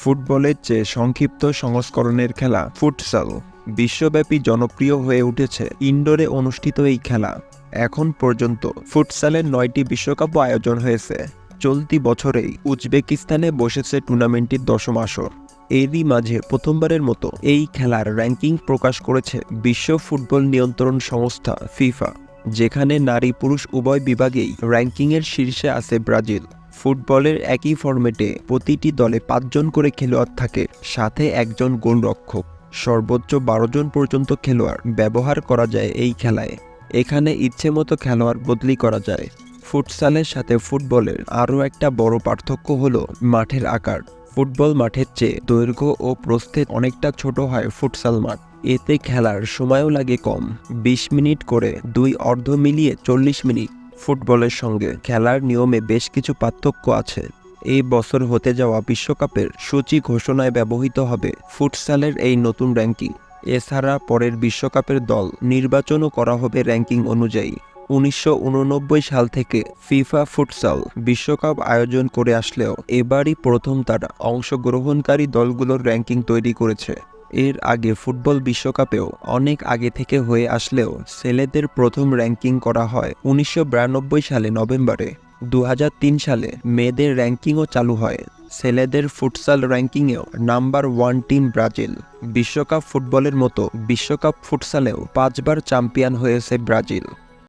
ফুটবলের চেয়ে সংক্ষিপ্ত সংস্করণের খেলা ফুটসাল বিশ্বব্যাপী জনপ্রিয় হয়ে উঠেছে ইনডোরে অনুষ্ঠিত এই খেলা। এখন পর্যন্ত ফুটসালের নয়টি বিশ্বকাপ আয়োজন হয়েছে। চলতি বছরেই উজবেকিস্তানে বসেছে টুর্নামেন্টটির দশম আসর। এরই মাঝে প্রথমবারের মতো এই খেলার র্যাঙ্কিং প্রকাশ করেছে বিশ্ব ফুটবল নিয়ন্ত্রণ সংস্থা ফিফা, যেখানে নারী পুরুষ উভয় বিভাগেই র্যাঙ্কিংয়ের শীর্ষে আছে ব্রাজিল। ফুটবলের একই ফরম্যাটে প্রতিটি দলে পাঁচজন করে খেলোয়াড় থাকে, সাথে একজন গোলরক্ষক। সর্বোচ্চ বারো জন পর্যন্ত খেলোয়াড় ব্যবহার করা যায় এই খেলায়। এখানে ইচ্ছেমতো খেলোয়াড় বদলি করা যায়। ফুটসালের সাথে ফুটবলের আরও একটা বড় পার্থক্য হলো মাঠের আকার। ফুটবল মাঠের চেয়ে দৈর্ঘ্য ও প্রস্থে অনেকটা ছোট হয় ফুটসাল মাঠ। এতে খেলার সময়ও লাগে কম। বিশ মিনিট করে দুই অর্ধ মিলিয়ে চল্লিশ মিনিট ফুটবলের সঙ্গে খেলার নিয়মে বেশ কিছু পার্থক্য আছে। এই বছর হতে যাওয়া বিশ্বকাপের সূচি ঘোষণায় ব্যবহৃত হবে ফুটসালের এই নতুন র্যাঙ্কিং। এছাড়া পরের বিশ্বকাপের দল নির্বাচনও করা হবে র্যাঙ্কিং অনুযায়ী। উনিশশো উননব্বই সাল থেকে ফিফা ফুটসাল বিশ্বকাপ আয়োজন করে আসলেও এবারই প্রথম তারা অংশগ্রহণকারী দলগুলোর র্যাঙ্কিং তৈরি করেছে। এর আগে ফুটবল বিশ্বকাপেও অনেক আগে থেকে হয়ে আসলেও ছেলেদের প্রথম র্যাঙ্কিং করা হয় উনিশশো বিরানব্বই সালে নভেম্বরে। দু হাজার তিন সালে মেয়েদের র্যাঙ্কিংও চালু হয়। ছেলেদের ফুটসাল র্যাঙ্কিংয়েও নাম্বার ওয়ান টিম ব্রাজিল। বিশ্বকাপ ফুটবলের মতো বিশ্বকাপ ফুটসালেও পাঁচবার চ্যাম্পিয়ন হয়েছে ব্রাজিল।